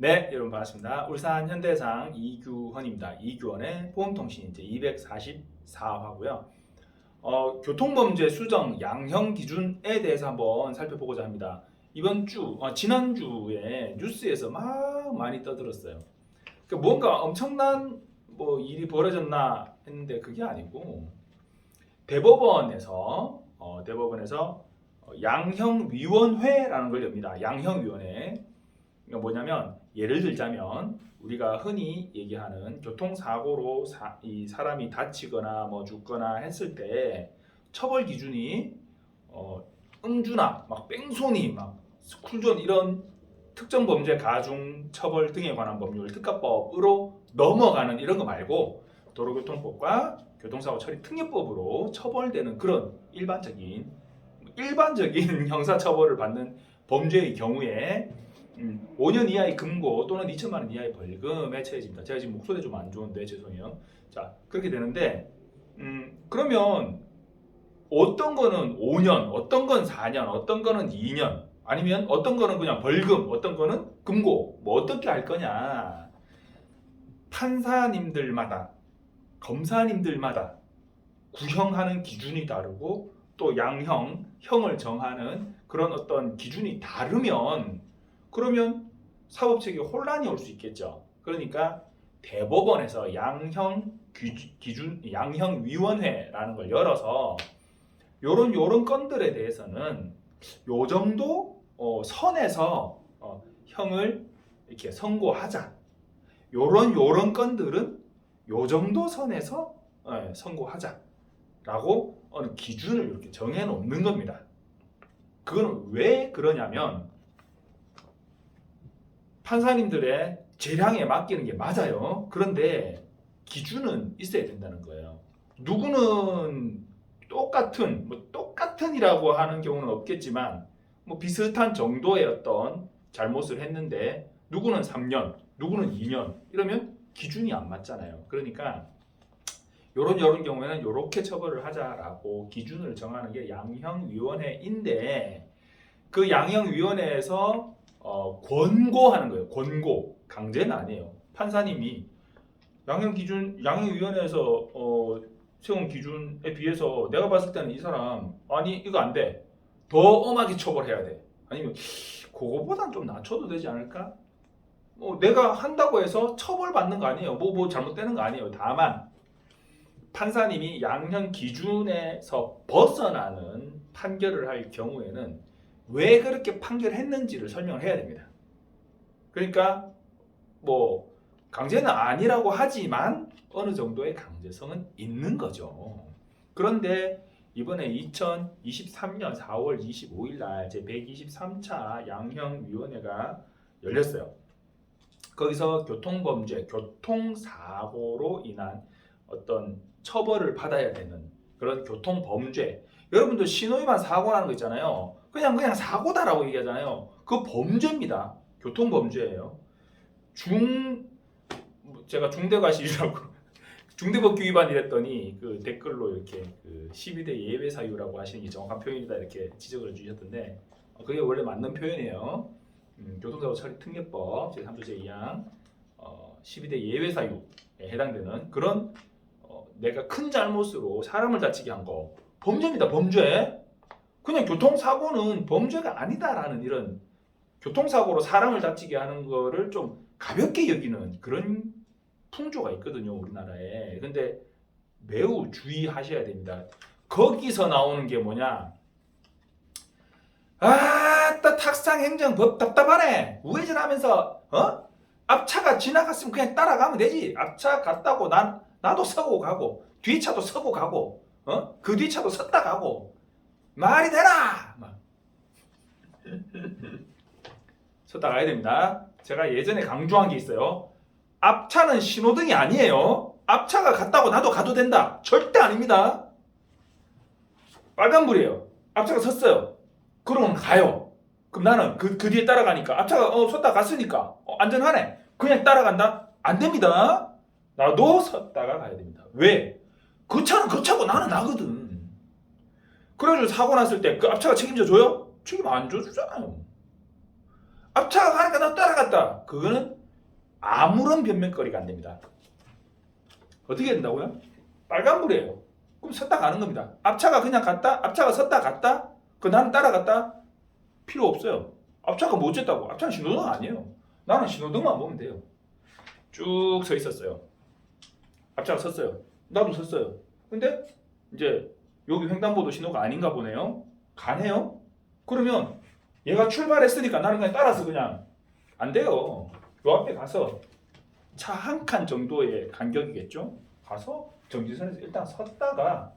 네, 여러분 반갑습니다. 울산 현대상 이규헌입니다. 이규헌의 보험통신 이제 244화고요. 어, 교통범죄 수정 양형 기준에 대해서 한번 살펴보고자 합니다. 이번 주, 어, 지난 주에 뉴스에서 막 많이 떠들었어요. 그 뭔가 엄청난 뭐 일이 벌어졌나 했는데 그게 아니고 대법원에서 어, 대법원에서 어, 양형위원회라는 걸 엽니다. 양형위원회. 그러니까 뭐냐면 예를 들자면 우리가 흔히 얘기하는 교통사고로 사, 이 사람이 다치거나 뭐 죽거나 했을 때 처벌 기준이 어, 음주나 막 뺑소니 막 쿨존 이런 특정 범죄 가중 처벌 등에 관한 법률 특가법으로 넘어가는 이런 거 말고 도로교통법과 교통사고 처리 특례법으로 처벌되는 그런 일반적인 일반적인 형사처벌을 받는 범죄의 경우에 음, 5년 이하의 금고 또는 2천만 원 이하의 벌금에 처해집니다. 제가 지금 목소리 좀 안 좋은데 죄송해요. 자 그렇게 되는데 음, 그러면 어떤 거는 5년, 어떤 건 4년, 어떤 거는 2년, 아니면 어떤 거는 그냥 벌금, 어떤 거는 금고, 뭐 어떻게 할 거냐? 판사님들마다, 검사님들마다 구형하는 기준이 다르고 또 양형, 형을 정하는 그런 어떤 기준이 다르면 그러면 사법 체계 혼란이 올 수 있겠죠. 그러니까 대법원에서 양형 규- 기준 양형 위원회라는 걸 열어서 요런 요런 건들에 대해서는 요 정도 어, 선에서 어, 형을 이렇게 선고하자. 요런 요런 건들은 요 정도 선에서 예, 선고하자라고 어느 기준을 이렇게 정해 놓는 겁니다. 그거는 왜 그러냐면 판사님들의 재량에 맡기는 게 맞아요. 그런데 기준은 있어야 된다는 거예요. 누구는 똑같은 뭐 똑같은이라고 하는 경우는 없겠지만 뭐 비슷한 정도의 어떤 잘못을 했는데 누구는 3년, 누구는 2년 이러면 기준이 안 맞잖아요. 그러니까 요런 요런 경우에는 요렇게 처벌을 하자라고 기준을 정하는 게 양형위원회인데 그 양형위원회에서 어, 권고하는 거예요. 권고 강제는 아니에요. 판사님이 양형 기준 양형위원회에서 어, 세운 기준에 비해서 내가 봤을 때는 이 사람 아니 이거 안 돼. 더 엄하게 처벌해야 돼. 아니면 그거보단 좀 낮춰도 되지 않을까? 뭐 내가 한다고 해서 처벌받는 거 아니에요. 뭐뭐 잘못되는 거 아니에요. 다만 판사님이 양형 기준에서 벗어나는 판결을 할 경우에는 왜 그렇게 판결했는지를 설명을 해야 됩니다. 그러니까 뭐 강제는 아니라고 하지만 어느 정도의 강제성은 있는 거죠. 그런데 이번에 2023년 4월 25일 날 제 123차 양형위원회가 열렸어요. 거기서 교통범죄, 교통사고로 인한 어떤 처벌을 받아야 되는 그런 교통범죄. 여러분들 신호위반 사고 나는 거 있잖아요. 그냥 그냥 사고다라고 얘기하잖아요. 그 범죄입니다. 교통 범죄예요. 중뭐 제가 중대과실이라고 중대법규 위반 이랬더니 그 댓글로 이렇게 그 12대 예외 사유라고 하시는 게 정확한 표현이다 이렇게 지적을 해주셨던데 어, 그게 원래 맞는 표현이에요. 음, 교통사고 처리 특례법 제3조 제2항 어, 12대 예외 사유에 해당되는 그런 어, 내가 큰 잘못으로 사람을 다치게 한 거 범죄입니다. 범죄. 그냥 교통사고는 범죄가 아니다라는 이런 교통사고로 사람을 다치게 하는 거를 좀 가볍게 여기는 그런 풍조가 있거든요 우리나라에. 근데 매우 주의하셔야 됩니다. 거기서 나오는 게 뭐냐? 아따 탁상 행정법 답답하네. 우회전하면서 어? 앞차가 지나갔으면 그냥 따라가면 되지. 앞차 갔다고 난 나도 서고 가고 뒤차도 서고 가고 어 그 뒤차도 섰다 가고 말이 되나 막. 섰다 가야 됩니다 제가 예전에 강조한 게 있어요 앞차는 신호등이 아니에요. 앞차가 갔다고 나도 가도 된다. 절대 아닙니다. 빨간불이에요. 앞차가 섰어요. 그러면 가요. 그럼 나는 그, 그 뒤에 따라가니까 앞차가 어, 섰다 갔으니까 어, 안전하네. 그냥 따라간다? 안 됩니다. 나도 섰다가 가야 됩니다. 왜? 그 차는 그 차고 나는 나거든. 그래가지고 사고 났을 때 그 앞차가 책임져 줘요? 책임 안 져주잖아요. 앞차가 가니까 나 따라갔다. 그거는 아무런 변명거리가 안 됩니다. 어떻게 된다고요? 빨간불이에요. 그럼 섰다 가는 겁니다. 앞차가 그냥 갔다, 앞차가 섰다 갔다, 그 나는 따라갔다 필요 없어요. 앞차가 뭐 어쨌다고? 앞차는 신호등 아니에요. 나는 신호등만 보면 돼요. 쭉 서 있었어요. 앞차가 섰어요. 나도 섰어요. 근데 이제 여기 횡단보도 신호가 아닌가 보네요. 가네요. 그러면 얘가 출발했으니까 나는 그냥 따라서 그냥 안 돼요. 요 앞에 가서 차 한 칸 정도의 간격이겠죠. 가서 정지선에서 일단 섰다가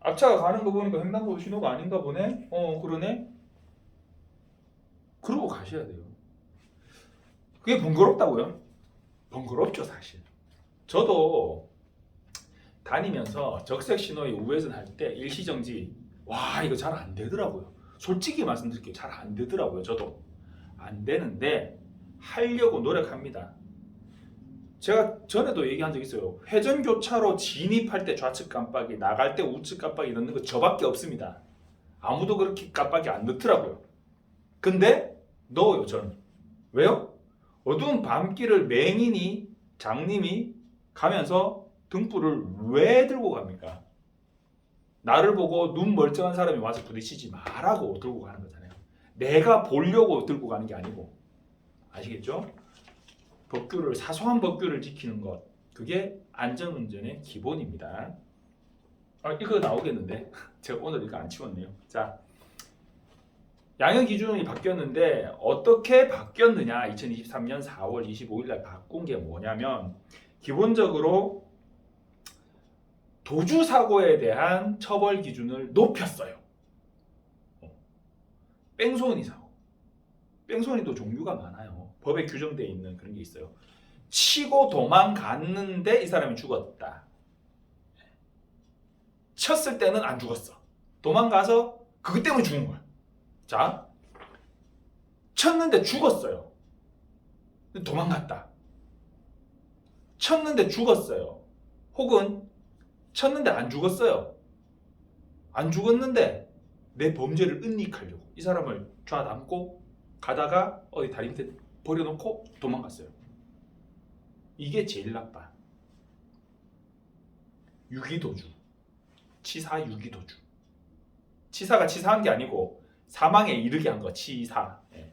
앞차가 가는 거 보니까 횡단보도 신호가 아닌가 보네. 어 그러네. 그러고 가셔야 돼요. 그게 번거롭다고요? 번거롭죠 사실. 저도 다니면서 적색 신호에 우회전 할 때 일시 정지 와 이거 잘 안 되더라고요. 솔직히 말씀드릴게요 잘 안 되더라고요 저도 안 되는데 하려고 노력합니다. 제가 전에도 얘기한 적 있어요. 회전 교차로 진입할 때 좌측 깜빡이, 나갈 때 우측 깜빡이 넣는 거 저밖에 없습니다. 아무도 그렇게 깜빡이 안 넣더라고요. 근데 넣어요 저는. 왜요? 어두운 밤길을 맹인이 장님이 가면서 등불을 왜 들고 갑니까? 나를 보고 눈 멀쩡한 사람이 와서 부딪히지 말라고 들고 가는 거잖아요. 내가 보려고 들고 가는 게 아니고 아시겠죠? 법규를 사소한 법규를 지키는 것 그게 안전운전의 기본입니다. 아 이거 나오겠는데 제가 오늘 이거 안 치웠네요. 자 양형 기준이 바뀌었는데 어떻게 바뀌었느냐? 2023년 4월 25일 날 바꾼 게 뭐냐면 기본적으로 도주 사고에 대한 처벌 기준을 높였어요. 어. 뺑소니 사고. 뺑소니도 종류가 많아요. 법에 규정되어 있는 그런 게 있어요. 치고 도망갔는데 이 사람이 죽었다. 쳤을 때는 안 죽었어. 도망가서 그것 때문에 죽은 거야. 자, 쳤는데 죽었어요. 도망갔다. 쳤는데 죽었어요. 혹은 쳤는데 안 죽었어요. 안 죽었는데 내 범죄를 은닉하려고 이 사람을 좌담고 가다가 어디 다리 밑에 버려놓고 도망갔어요. 이게 제일 나빠. 유기도주, 치사 유기도주. 치사가 치사한 게 아니고 사망에 이르게 한 거 치사. 예.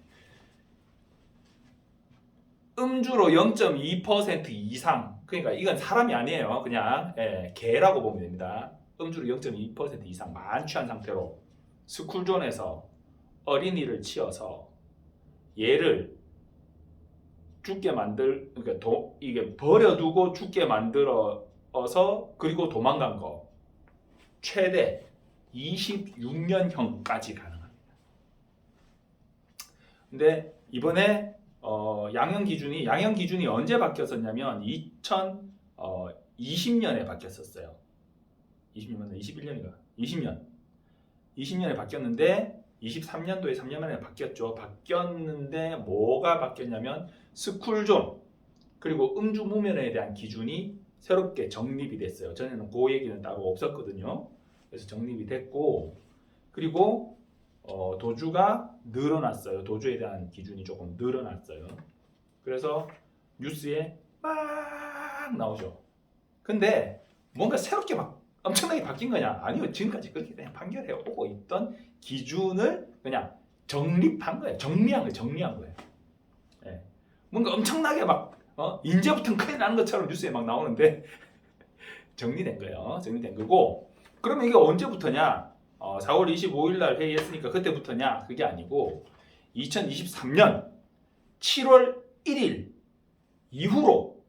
음주로 0.2% 이상. 그러니까 이건 사람이 아니에요. 그냥 예, 개라고 보면 됩니다. 음주로 0.2% 이상 만취한 상태로 스쿨존에서 어린이를 치어서 얘를 죽게 만들 그러니까 도, 이게 버려두고 죽게 만들어서 그리고 도망간 거 최대 26년형까지 가능합니다. 근데 이번에 어, 양형 기준이 양형 기준이 언제 바뀌었었냐면 2020년에 바뀌었었어요. 20년 21년인가? 20년. 20년에 바뀌었는데 23년도에 3년 만에 바뀌었죠. 바뀌었는데 뭐가 바뀌었냐면 스쿨존 그리고 음주 무면에 대한 기준이 새롭게 정립이 됐어요. 전에는 그 얘기는 따로 없었거든요. 그래서 정립이 됐고 그리고 어, 도주가 늘어났어요. 도주에 대한 기준이 조금 늘어났어요. 그래서 뉴스에 막 나오죠. 근데 뭔가 새롭게 막 엄청나게 바뀐 거냐? 아니요. 지금까지 그렇게 그냥 판결해 오고 있던 기준을 그냥 정립한 거예요. 정리한 거예요. 정리한 거예요. 예. 뭔가 엄청나게 막 어? 인제부터 큰일 나는 것처럼 뉴스에 막 나오는데 정리된 거예요. 정리된 거고 그러면 이게 언제부터냐? 어, 4월 25일 날 회의했으니까 그때부터냐? 그게 아니고 2023년 7월 1일 이후로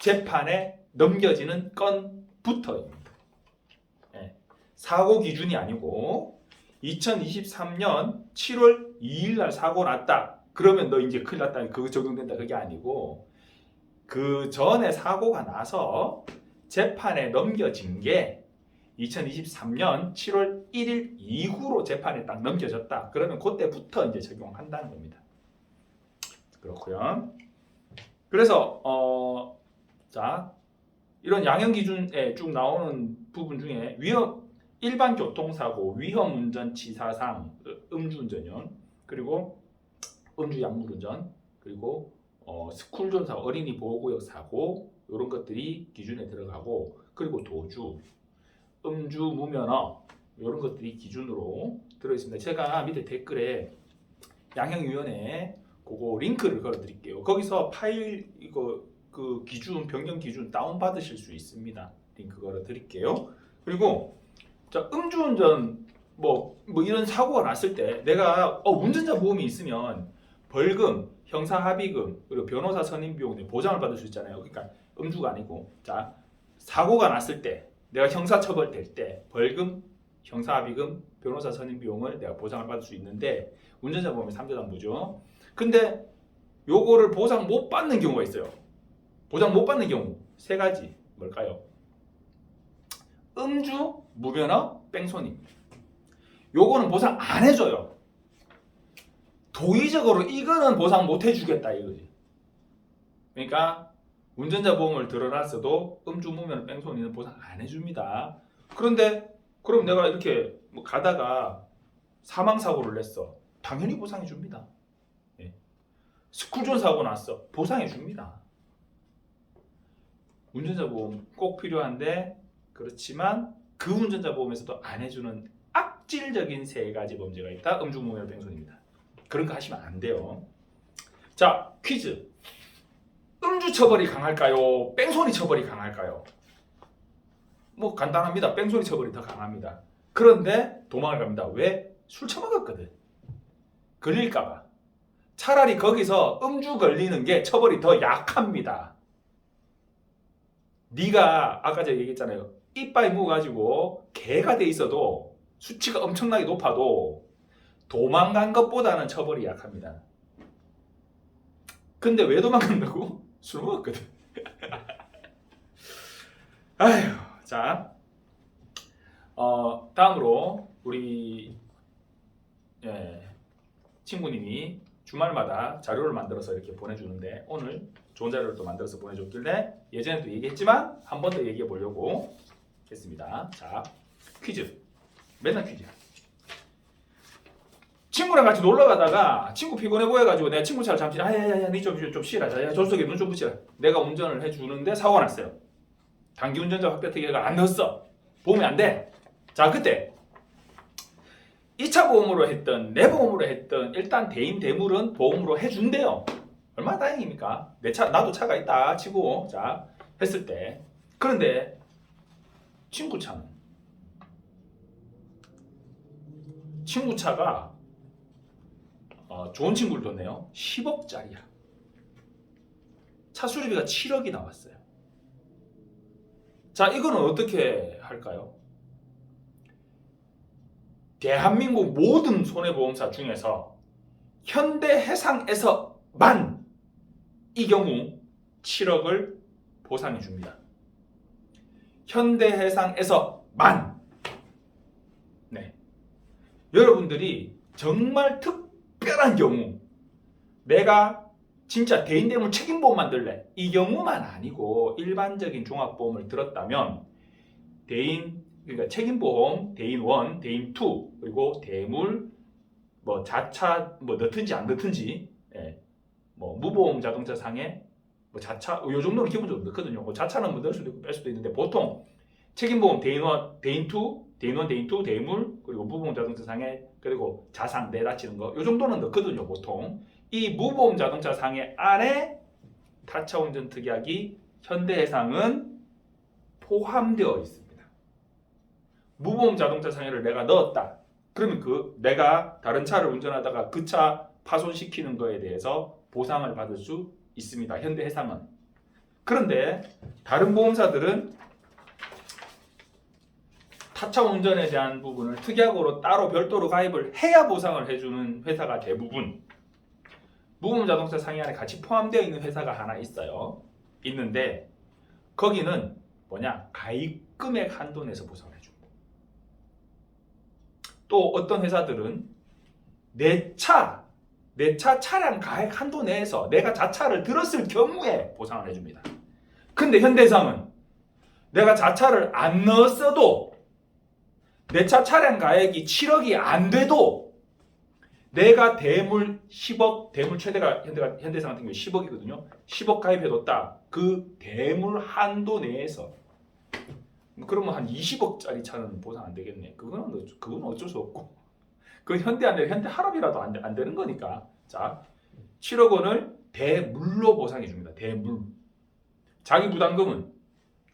재판에 넘겨지는 건부터입니다. 예. 사고 기준이 아니고 2023년 7월 2일 날 사고 났다. 그러면 너 이제 큰일 났다. 그거 적용된다. 그게 아니고 그 전에 사고가 나서 재판에 넘겨진 게 2023년 7월 1일 이후로 재판에 딱 넘겨졌다. 그러면 그때부터 이제 적용한다는 겁니다. 그렇고요. 그래서 어, 자 이런 양형 기준에 쭉 나오는 부분 중에 위험 일반 교통사고, 위험 운전 치사상, 음주운전형 그리고 음주 약물운전 그리고 어, 스쿨존 사고 어린이 보호구역 사고 이런 것들이 기준에 들어가고 그리고 도주 음주 무면허 이런 것들이 기준으로 들어 있습니다. 제가 밑에 댓글에 양형위원회 그거 링크를 걸어 드릴게요. 거기서 파일 이거 그 기준 변경 기준 다운 받으실 수 있습니다. 링크 걸어 드릴게요. 그리고 자 음주운전 뭐, 뭐 이런 사고가 났을 때 내가 어, 운전자 보험이 있으면 벌금, 형사합의금 그리고 변호사 선임 비용 등 보장을 받을 수 있잖아요. 그러니까 음주가 아니고 자 사고가 났을 때 내가 형사처벌 될 때 벌금, 형사합의금, 변호사 선임 비용을 내가 보장을 받을 수 있는데 운전자 보험이 3대 담보죠. 근데 요거를 보상 못 받는 경우가 있어요. 보장 못 받는 경우 세 가지 뭘까요? 음주, 무면허, 뺑소니. 요거는 보상 안 해줘요. 도의적으로 이거는 보상 못 해주겠다 이거지. 그러니까 운전자 보험을 들어놨어도 음주, 무면허, 뺑소니는 보상 안 해줍니다. 그런데 그럼 내가 이렇게 뭐 가다가 사망 사고를 냈어. 당연히 보상해 줍니다. 예. 스쿨존 사고 났어. 보상해 줍니다. 운전자 보험 꼭 필요한데 그렇지만 그 운전자 보험에서도 안 해주는 악질적인 세 가지 범죄가 있다. 음주 무면허 뺑소니입니다. 그런 거 하시면 안 돼요. 자 퀴즈. 음주 처벌이 강할까요? 뺑소니 처벌이 강할까요? 뭐 간단합니다. 뺑소니 처벌이 더 강합니다. 그런데 도망을 갑니다. 왜? 술 처먹었거든. 걸릴까봐. 차라리 거기서 음주 걸리는 게 처벌이 더 약합니다. 네가 아까 제가 얘기했잖아요. 이빨 무가지고 개가 돼 있어도 수치가 엄청나게 높아도 도망간 것보다는 처벌이 약합니다. 근데 왜 도망간다고? 술 먹었거든. 아휴, 자, 어, 다음으로 우리 예, 친구님이 주말마다 자료를 만들어서 이렇게 보내주는데 오늘 좋은 자료를 또 만들어서 보내줬길래 예전에도 얘기했지만 한 번 더 얘기해 보려고 했습니다. 자, 퀴즈. 맨날 퀴즈. 친구랑 같이 놀러 가다가 친구 피곤해 보여가지고 내가 친구 차를 잠시 아야야야 니좀좀 쉬라. 야 조수석에 눈 좀 붙이라. 내가 운전을 해주는데 사고가 났어요. 단기 운전자 확대 특약을 안 넣었어. 보험이 안돼자 그때 2차 보험으로 했던 내 보험으로 했던 일단 대인 대물은 보험으로 해준대요. 얼마나 다행입니까? 내 차 나도 차가 있다 치고 자 했을 때. 그런데 친구 차는 친구 차가 어, 좋은 친구를 뒀네요. 10억짜리야. 차 수리비가 7억이 나왔어요. 자, 이거는 어떻게 할까요? 대한민국 모든 손해보험사 중에서 현대해상에서만 이 경우 7억을 보상해 줍니다. 현대해상에서만. 네. 여러분들이 정말 특 별한 경우 내가 진짜 대인대물 책임보험 만들래 이 경우만 아니고 일반적인 종합보험을 들었다면 대인 그러니까 책임보험 대인 1, 대인 2 그리고 대물 뭐 자차 뭐 넣든지 안 넣든지 예. 뭐 무보험 자동차 상에 뭐 자차 요 정도는 기본적으로 넣거든요. 뭐 자차는 뭐 넣을 수도 있고 뺄 수도 있는데 보통 책임보험 대인 1, 대인 2, 대인 1, 대인 2, 대물 그리고 무보험 자동차 상해 그리고 자상 내다치는 거 요 정도는 넣거든요 보통. 이 무보험 자동차 상해 안에 타차 운전 특약이 현대해상은 포함되어 있습니다. 무보험 자동차 상해를 내가 넣었다. 그러면 그 내가 다른 차를 운전하다가 그 차 파손시키는 거에 대해서 보상을 받을 수 있습니다. 현대해상은. 그런데 다른 보험사들은 타차 운전에 대한 부분을 특약으로 따로 별도로 가입을 해야 보상을 해주는 회사가 대부분 무보험 자동차 상위 안에 같이 포함되어 있는 회사가 하나 있어요. 있는데 거기는 뭐냐 가입 금액 한도 내에서 보상을 해줍니다. 또 어떤 회사들은 내 차, 내 차 차량 가액 한도 내에서 내가 자차를 들었을 경우에 보상을 해줍니다. 근데 현대상은 내가 자차를 안 넣었어도 내 차 차량 가액이 7억이 안 돼도 내가 대물 10억 대물 최대가 현대가 현대상 같은 경우 10억이거든요. 10억 가입해뒀다. 그 대물 한도 내에서 그러면 한 20억짜리 차는 보상 안 되겠네. 어쩌- 그건 어쩔 수 없고 그 현대 안 돼. 현대 할업이라도 안, 되- 안 되는 거니까. 자, 7억 원을 대물로 보상해 줍니다. 대물. 자기 부담금은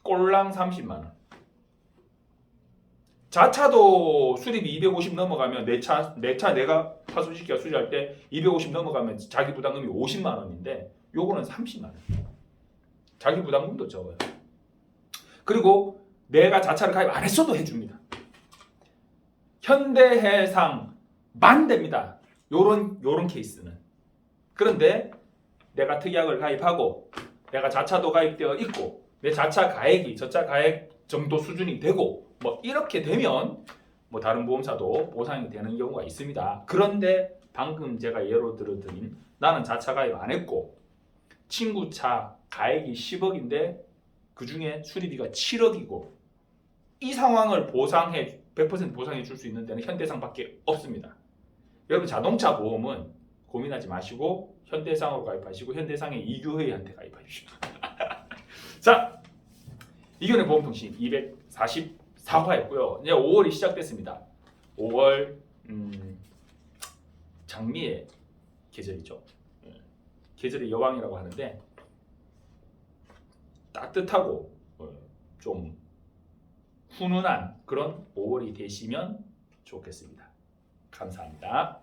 꼴랑 30만 원. 자차도 수리비 250 넘어가면 내 차 내 차 내가 파손시켜 수리할 때 250 넘어가면 자기 부담금이 50만 원인데 요거는 30만 원. 자기 부담금도 적어요. 그리고 내가 자차를 가입 안 했어도 해줍니다. 현대해상 만 됩니다. 요런 요런 케이스는. 그런데 내가 특약을 가입하고 내가 자차도 가입되어 있고 내 자차 가액이 저차 가액 정도 수준이 되고 뭐 이렇게 되면 뭐 다른 보험사도 보상이 되는 경우가 있습니다. 그런데 방금 제가 예로 들어드린 나는 자차 가입 안 했고 친구 차 가액이 10억인데 그 중에 수리비가 7억이고 이 상황을 보상해 100% 보상해 줄 수 있는 데는 현대상밖에 없습니다. 여러분 자동차 보험은 고민하지 마시고 현대상으로 가입하시고 현대상의 이규회한테 가입하십시오. 자, 이견의 보험통신 244화였고요. 이제 5월이 시작됐습니다. 5월 음, 장미의 계절이죠. 예, 계절의 여왕이라고 하는데 따뜻하고 어, 좀 훈훈한 그런 5월이 되시면 좋겠습니다. 감사합니다.